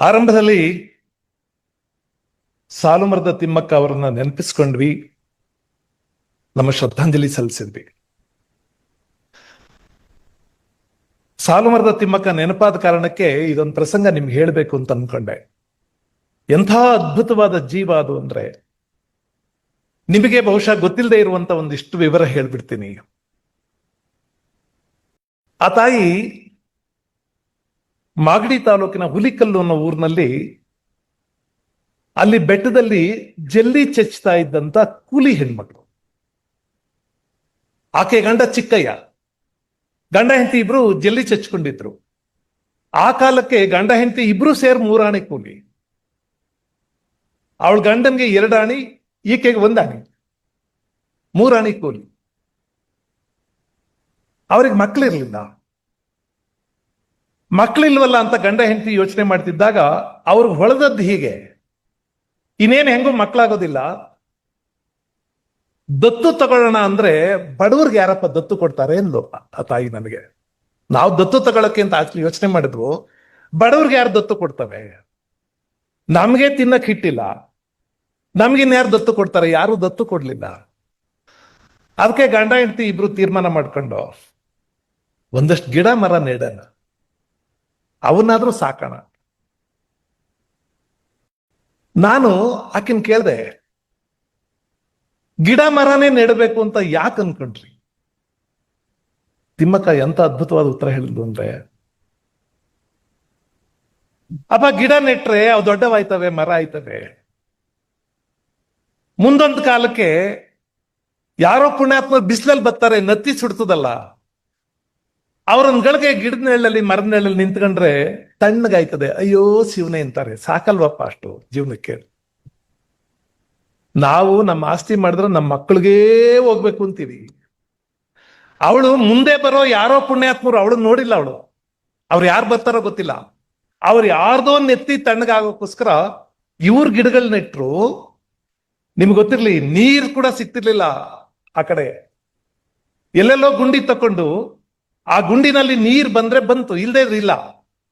ಆರಂಭದಲ್ಲಿ ಸಾಲುಮರದ ತಿಮ್ಮಕ್ಕ ಅವರನ್ನ ನೆನಪಿಸ್ಕೊಂಡ್ವಿ, ನಮ್ಮ ಶ್ರದ್ಧಾಂಜಲಿ ಸಲ್ಲಿಸಿದ್ವಿ. ಸಾಲುಮರದ ತಿಮ್ಮಕ್ಕ ನೆನಪಾದ ಕಾರಣಕ್ಕೆ ಇದೊಂದು ಪ್ರಸಂಗ ನಿಮ್ಗೆ ಹೇಳಬೇಕು ಅಂತ ಅನ್ಕೊಂಡೆ. ಎಂಥ ಅದ್ಭುತವಾದ ಜೀವ ಅದು ಅಂದ್ರೆ, ನಿಮಗೆ ಬಹುಶಃ ಗೊತ್ತಿಲ್ಲದೆ ಇರುವಂತ ಒಂದಿಷ್ಟು ವಿವರ ಹೇಳ್ಬಿಡ್ತೀನಿ. ಆ ತಾಯಿ ಮಾಗಡಿ ತಾಲೂಕಿನ ಹುಲಿಕಲ್ಲು ಅನ್ನೋ ಊರಿನಲ್ಲಿ ಅಲ್ಲಿ ಬೆಟ್ಟದಲ್ಲಿ ಜಲ್ಲಿ ಚೆಚ್ತಾ ಇದ್ದಂತ ಕೂಲಿ ಹೆಣ್ಮಕ್ಳು. ಆಕೆ ಗಂಡ ಚಿಕ್ಕಯ್ಯ. ಗಂಡ ಹೆಂಡತಿ ಇಬ್ರು ಜಲ್ಲಿ ಚಚ್ಕೊಂಡಿದ್ರು. ಆ ಕಾಲಕ್ಕೆ ಗಂಡ ಹೆಂಡತಿ ಇಬ್ರು ಸೇರ್ ಮೂರಾಣಿ ಕೂಲಿ. ಅವಳ ಗಂಡನ್ಗೆ ಎರಡಾಣಿ, ಈಕೆಗೆ ಒಂದಾಣಿ. ಮೂರಾಣಿ ಕೂಲಿ. ಅವ್ರಿಗೆ ಮಕ್ಕಳಿರ್ಲಿಲ್ಲ ಮಕ್ಕಳಿಲ್ವಲ್ಲ ಅಂತ ಗಂಡ ಹೆಂಡತಿ ಯೋಚನೆ ಮಾಡ್ತಿದ್ದಾಗ ಅವ್ರಿಗೆ ಹೊಳೆದದ್ದು ಹೀಗೆ. ಇನ್ನೇನು ಹೆಂಗೂ ಮಕ್ಕಳಾಗೋದಿಲ್ಲ ದತ್ತು ತಗೊಳ್ಳೋಣ ಅಂದ್ರೆ ಬಡವ್ರಿಗೆ ಯಾರಪ್ಪ ದತ್ತು ಕೊಡ್ತಾರೆ ಅಂದ್ಲು ಆ ತಾಯಿ ನನಗೆ. ನಾವು ದತ್ತು ತಗೊಳಕ್ಕೆ ಅಂತ ಆಕ್ಚುಲಿ ಯೋಚನೆ ಮಾಡಿದ್ವು. ಬಡವ್ರಿಗೆ ಯಾರು ದತ್ತು ಕೊಡ್ತವೆ? ನಮ್ಗೆ ತಿನ್ನಕ್ ಹಿಟ್ಟಿಲ್ಲ. ನಮ್ಗಿನ್ ಯಾರು ದತ್ತು ಕೊಡ್ತಾರೆ? ಯಾರು ದತ್ತು ಕೊಡ್ಲಿಲ್ಲ. ಅದಕ್ಕೆ ಗಂಡ ಹೆಂಡತಿ ಇಬ್ರು ತೀರ್ಮಾನ ಮಾಡ್ಕೊಂಡು ಒಂದಷ್ಟು ಗಿಡ ಮರ ನೆಡೋಣ. ಅವನ್ನಾದ್ರೂ ಸಾಕೋಣ. ನಾನು ಆಕಿನ್ ಕೇಳ್ದೆ, ಗಿಡ ಮರನೇ ನೆಡಬೇಕು ಅಂತ ಯಾಕೆ ಅನ್ಕೊಂಡ್ರಿ? ತಿಮ್ಮಕ್ಕ ಎಂತ ಅದ್ಭುತವಾದ ಉತ್ತರ ಹೇಳಿದ್ಲು ಅಂದ್ರೆ ಅಪ್ಪ ಗಿಡ ನೆಟ್ರೆ ಅವು ದೊಡ್ಡವಾಯ್ತವೆ, ಮರ ಆಯ್ತವೆ. ಮುಂದೊಂದು ಕಾಲಕ್ಕೆ ಯಾರೋ ಪುಣ್ಯಾತ್ಮ ಬಿಸಿಲಲ್ಲಿ ಬರ್ತಾರೆ, ನತ್ತಿ ಸುಡ್ತದಲ್ಲ. ಅವ್ರನ್ನ ಗಳಿಗೆ ಗಿಡದ ನೆಳ್ಳಲ್ಲಿ ಮರದ ನೆಳ್ಳಲ್ಲಿ ನಿಂತ್ಕೊಂಡ್ರೆ ತಣ್ಣಗಾಯ್ತದೆ ಅಯ್ಯೋ, ಶಿವನೇ ಅಂತಾರೆ. ಸಾಕಲ್ವಪ್ಪ ಅಷ್ಟು ಜೀವನಕ್ಕೆ. ನಾವು ನಮ್ಮ ಆಸ್ತಿ ಮಾಡಿದ್ರೆ ನಮ್ಮ ಮಕ್ಕಳಿಗೆ ಹೋಗ್ಬೇಕು ಅಂತೀವಿ. ಅವಳು ಮುಂದೆ ಬರೋ ಯಾರೋ ಪುಣ್ಯಾತ್ಮರು ಅವಳು ನೋಡಿಲ್ಲ ಅವಳು. ಅವ್ರು ಯಾರು ಬರ್ತಾರೋ ಗೊತ್ತಿಲ್ಲ. ಅವ್ರು ಯಾರ್ದೋ ನೆತ್ತಿ ತಣ್ಣಗಾಗೋಕ್ಕೋಸ್ಕರ ಇವ್ರ ಗಿಡಗಳನ್ನ ನೆಟ್ರು ನಿಮ್ಗೆ ಗೊತ್ತಿರ್ಲಿ, ನೀರ್ ಕೂಡ ಸಿಗ್ತಿರ್ಲಿಲ್ಲ ಆ ಕಡೆ. ಎಲ್ಲೆಲ್ಲೋ ಗುಂಡಿ ತಕೊಂಡು ಆ ಗುಂಡಿನಲ್ಲಿ ನೀರ್ ಬಂದ್ರೆ ಬಂತು, ಇಲ್ದೇ ಇಲ್ಲ.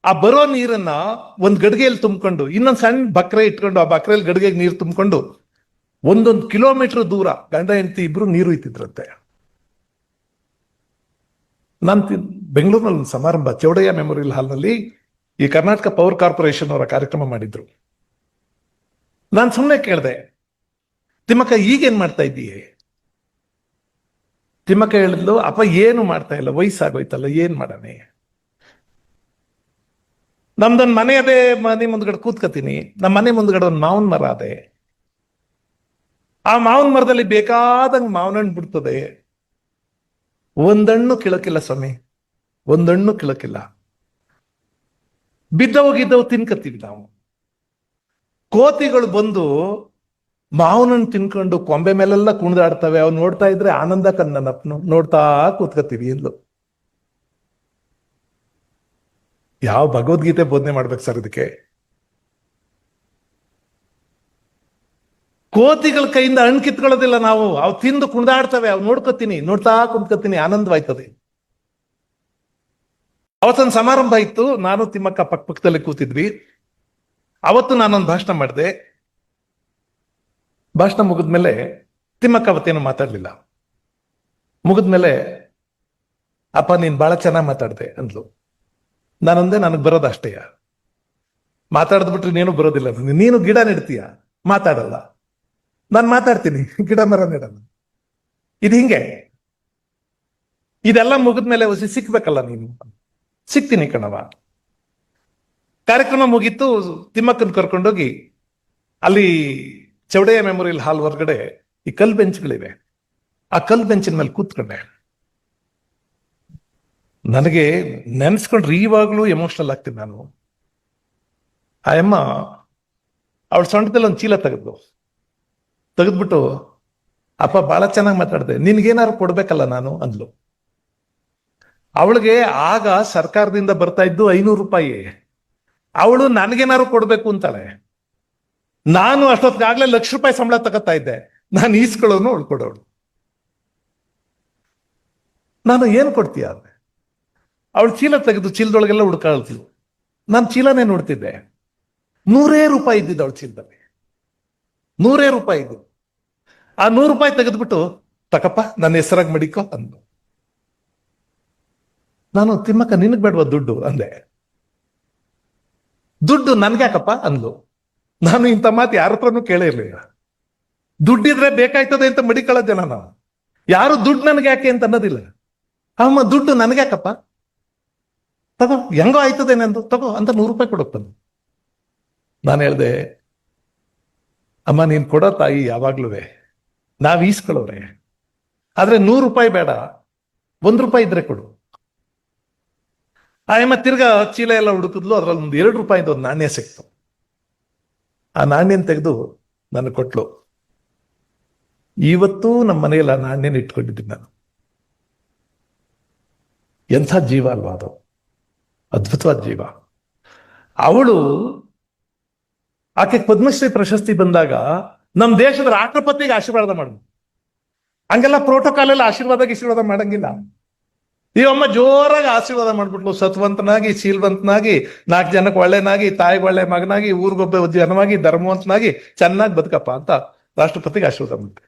ಆ ಬರೋ ನೀರನ್ನ ಒಂದ್ ಗಡಿಗೆಯಲ್ಲಿ ತುಂಬಿಕೊಂಡು, ಇನ್ನೊಂದ್ ಸಣ್ಣ ಬಕ್ರೆ ಇಟ್ಕೊಂಡು, ಆ ಬಕ್ರೆಯಲ್ಲಿ ಗಡಿಗೆಗೆ ನೀರು ತುಂಬಿಕೊಂಡು, ಒಂದೊಂದು ಕಿಲೋಮೀಟರ್ ದೂರ ಗಂಡ, ಹೆಂಡತಿ ಇಬ್ರು ನೀರು ಇತ್ತಿದ್ರಂತೆ. ನಾನು ಬೆಂಗಳೂರಿನಲ್ಲಿ ಒಂದು ಸಮಾರಂಭ, ಚೌಡಯ್ಯ ಮೆಮೋರಿಯಲ್ ಹಾಲ್ನಲ್ಲಿ ಈ ಕರ್ನಾಟಕ ಪವರ್ ಕಾರ್ಪೊರೇಷನ್ ಅವರ ಕಾರ್ಯಕ್ರಮ ಮಾಡಿದ್ರು. ನಾನು ಸುಮ್ಮನೆ ಕೇಳಿದೆ, ತಿಮ್ಮಕ್ಕ ಈಗೇನ್ ಮಾಡ್ತಾ ಇದ್ದೀಯೇ? ತಿಮ್ಮಕ್ಕ ಹೇಳಿದ್ಲು, ಅಪ್ಪ, ಏನು ಮಾಡ್ತಾ ಇಲ್ಲ? ವಯಸ್ಸಾಗೋಯ್ತಲ್ಲ, ಏನ್ ಮಾಡನೆ ನಮ್ದೊಂದು ಮನೆ ಅದೇ ಮನೆ ಮುಂದ್ಗಡೆ ಕೂತ್ಕತೀನಿ. ನಮ್ಮ ಮನೆ ಮುಂದ್ಗಡೆ ಒಂದು ಮಾವನ್ ಮರ ಅದೇ. ಆ ಮಾವನ್ ಮರದಲ್ಲಿ ಬೇಕಾದಂಗೆ ಮಾವನ ಹಣ್ಣು ಬಿಡ್ತದೆ. ಒಂದಣ್ಣು ಕಿಳಕಿಲ್ಲ ಸ್ವಾಮಿ. ಒಂದಣ್ಣು ಕಿಳಕಿಲ್ಲ. ಬಿದ್ದವು ಗಿದ್ದವು ತಿನ್ಕತ್ತೀವಿ ನಾವು. ಕೋತಿಗಳು ಬಂದು ಮಾವನನ್ನು ತಿನ್ಕೊಂಡು ಕೊಂಬೆ ಮೇಲೆಲ್ಲ ಕುಣಿದಾಡ್ತವೆ, ಅವ್ನು ನೋಡ್ತಾ ಇದ್ರೆ ಆನಂದ ಕನ್ನನಪ್ನು ನೋಡ್ತಾ ಕೂತ್ಕೋತೀವಿ ಎಂದು ಯಾವ ಭಗವದ್ಗೀತೆ ಬೋಧನೆ ಮಾಡ್ಬೇಕು ಸರ್ ಇದಕ್ಕೆ? ಕೋತಿಗಳ ಕೈಯಿಂದ ಹಣ್ಣು ಕಿತ್ಕೊಳ್ಳೋದಿಲ್ಲ ನಾವು, ಅವ್ ತಿಂದು ಕುಣಿದಾಡ್ತವೆ, ಅವ್ ನೋಡ್ಕೋತೀನಿ, ನೋಡ್ತಾ ಕುಂತ್ಕೋತೀನಿ ಆನಂದವಾಯ್ತದೆ. ಅವತ್ತೊಂದು ಸಮಾರಂಭ ಇತ್ತು, ನಾನು ತಿಮ್ಮಕ್ಕ ಪಕ್ಕ ಪಕ್ಕದಲ್ಲಿ ಕೂತಿದ್ವಿ. ಅವತ್ತು ನಾನೊಂದು ಭಾಷಣ ಮಾಡಿದೆ. ಭಾಷಣ ಮುಗಿದ್ಮೇಲೆ ತಿಮ್ಮಕ್ಕ ಅವತ್ತೇನು ಮಾತಾಡ್ಲಿಲ್ಲ. ಮುಗಿದ್ಮೇಲೆ, ಅಪ್ಪ, ನೀನ್ ಬಹಳ ಚೆನ್ನಾಗಿ ಮಾತಾಡ್ದೆ, ಅಂದ್ಲು. ನಾನೊಂದೇ, ನನಗೆ ಬರೋದು ಅಷ್ಟೇ ಮಾತಾಡ್ದು ಬಿಟ್ರೆ ನೀನು ಬರೋದಿಲ್ಲ. ನೀನು ಗಿಡ ನೆಡ್ತೀಯ? ಮಾತಾಡಲ್ಲ. ನಾನು ಮಾತಾಡ್ತೀನಿ. ಗಿಡ, ಮರ ನೆಡಲ್ಲ. ಇದು ಹಿಂಗೆ. ಇದೆಲ್ಲ ಮುಗಿದ್ಮೇಲೆ ಹೊಸಿ ಸಿಕ್ಬೇಕಲ್ಲ ನೀನು? ಸಿಗ್ತೀನಿ ಕಣವ ಕಾರ್ಯಕ್ರಮ ಮುಗೀತು. ತಿಮ್ಮಕ್ಕನ್ ಕರ್ಕೊಂಡೋಗಿ ಅಲ್ಲಿ ಚೌಡಯ್ಯ ಮೆಮೋರಿಯಲ್ ಹಾಲ್ ಹೊರಗಡೆ ಈ ಕಲ್ ಬೆಂಚ್ಗಳಿವೆ. ಆ ಕಲ್ ಬೆಂಚಿನ ಮೇಲೆ ಕೂತ್ಕೊಂಡೆ. ನನಗೆ ನೆನೆಸ್ಕೊಂಡ್ರೆ ಈವಾಗಲೂ ಎಮೋಷನಲ್ ಆಗ್ತೀನಿ ನಾನು. ಆ ಅಮ್ಮ ಅವಳ ಸೊಂಟದಲ್ಲಿ ಒಂದು ಚೀಲ ತೆಗೆದು ತೆಗೆದ್ಬಿಟ್ಟು, ಅಪ್ಪ ಬಹಳ ಚೆನ್ನಾಗಿ ಮಾತಾಡಿದೆ. ನಿನ್ಗೇನಾದ್ರು ಕೊಡ್ಬೇಕಲ್ಲ ನಾನು? ಅಂದ್ಲು. ಅವಳಿಗೆ ಆಗ ಸರ್ಕಾರದಿಂದ ಬರ್ತಾ ಇದ್ದು ಐನೂರು ರೂಪಾಯಿ. ಅವಳು ನನಗೇನಾದ್ರು ಕೊಡ್ಬೇಕು ಅಂತಾಳೆ. ನಾನು ಅಷ್ಟೊತ್ತಿಗಾಗ್ಲೇ ಲಕ್ಷ ರೂಪಾಯಿ ಸಂಬಳ ತಗೋತಾ ಇದ್ದೆ. ನಾನು ಈಸ್ಕೊಳ್ಳೋನು ಉಳ್ಕೊಡೋಳು ಕೊಡೋಳು ನಾನು ಏನು ಕೊಡ್ತೀಯ ಅಂದೆ ಅವಳು ಚೀಲ ತೆಗೆದು ಚೀಲದೊಳಗೆಲ್ಲ ಹುಡ್ಕಾಳ್ತಿದ್ಳು ನಾನು ಚೀಲನೇ ನೋಡ್ತಿದ್ದೆ. ನೂರೇ ರೂಪಾಯಿ ಇದ್ದಿದ್ದು ಅವಳು ಚೀಲದಲ್ಲಿ. ನೂರೇ ರೂಪಾಯಿ ಇದ್ದು ಆ ನೂರು ರೂಪಾಯಿ ತೆಗೆದ್ಬಿಟ್ಟು, ತಕಪ್ಪ, ನನ್ನ ಹೆಸರಾಗಿ ಮಡಿಕೋ ಅಂದು ನಾನು, ತಿಮ್ಮಕ್ಕ, ನಿನಗೆ ಬೇಡವ ದುಡ್ಡು? ಅಂದೆ. ದುಡ್ಡು ನನ್ಗ್ಯಾಕಪ್ಪ? ಅಂದ್ಲು. ನಾನು ಇಂಥ ಮಾತು ಯಾರ ಹತ್ರನೂ ಇರಲಿಲ್ಲ ದುಡ್ಡಿದ್ರೆ ಬೇಕಾಯ್ತದೆ ಅಂತ ಮಡಿಕೊಳ್ಳೋ ಜನ ನಾವು. ಯಾರು ದುಡ್ಡು ನನಗೆ ಯಾಕೆ ಅಂತ ಅನ್ನೋದಿಲ್ಲ. ಅಮ್ಮ, ದುಡ್ಡು ನನಗ್ಯಾಕಪ್ಪ ತಗೋ, ಹೆಂಗೋ ಆಯ್ತದೆ ನಂದು. ತಗೋ, ಅಂತ ನೂರು ರೂಪಾಯಿ ಕೊಡುತ್ತಂದು ನಾನು ಹೇಳ್ದೆ, ಅಮ್ಮ, ನೀನ್ ಕೊಡೋ ತಾಯಿ ಯಾವಾಗ್ಲೂ ನಾವ್ ಈಸ್ಕೊಳ್ಳೋರೆ. ಆದ್ರೆ ನೂರು ರೂಪಾಯಿ ಬೇಡ. ಒಂದ್ ರೂಪಾಯಿ ಇದ್ರೆ ಕೊಡು. ಆಯಮ್ಮ ತಿರ್ಗಾ ಚೀಲ ಎಲ್ಲ ಹುಡುಕಿದ್ಲು. ಅದ್ರಲ್ಲಿ ಒಂದು ಎರಡು ರೂಪಾಯಿ ಒಂದು ನಾಣ್ಯ ಸಿಕ್ತು. ಆ ನಾಣ್ಯನ ತೆಗೆದು ನನಗೆ ಕೊಟ್ಲು. ಇವತ್ತು ನಮ್ಮ ಮನೆಯಲ್ಲಿ ಆ ನಾಣ್ಯನ ಇಟ್ಕೊಂಡಿದ್ದೀನಿ ನಾನು. ಎಂಥ ಜೀವ ಅಲ್ವಾ ಅದು? ಅದ್ಭುತವಾದ ಜೀವ. ಅವಳು ಆಕೆ ಪದ್ಮಶ್ರೀ ಪ್ರಶಸ್ತಿ ಬಂದಾಗ ನಮ್ಮ ದೇಶದ ರಾಷ್ಟ್ರಪತಿಗೆ ಆಶೀರ್ವಾದ ಮಾಡು ಹಂಗೆಲ್ಲ ಪ್ರೋಟೋಕಾಲ್ ಎಲ್ಲ ಆಶೀರ್ವಾದ ಆಶೀರ್ವಾದ ಮಾಡಂಗಿಲ್ಲ. ಇವಮ್ಮ ಜೋರಾಗಿ ಆಶೀರ್ವಾದ ಮಾಡ್ಬಿಟ್ಲು. ಸತ್ವಂತನಾಗಿ, ಶೀಲ್ವಂತನಾಗಿ, ನಾಲ್ಕು ಜನಕ್ಕೆ ಒಳ್ಳೆನಾಗಿ, ತಾಯಿಗೆ ಒಳ್ಳೆ ಮಗನಾಗಿ, ಊರಿಗೊಬ್ಬ ಜನವಾಗಿ ಧರ್ಮವಂತನಾಗಿ ಚೆನ್ನಾಗಿ ಬದುಕಪ್ಪ ಅಂತ ರಾಷ್ಟ್ರಪತಿಗೆ ಆಶೀರ್ವಾದ ಮಾಡ್ತಾರೆ.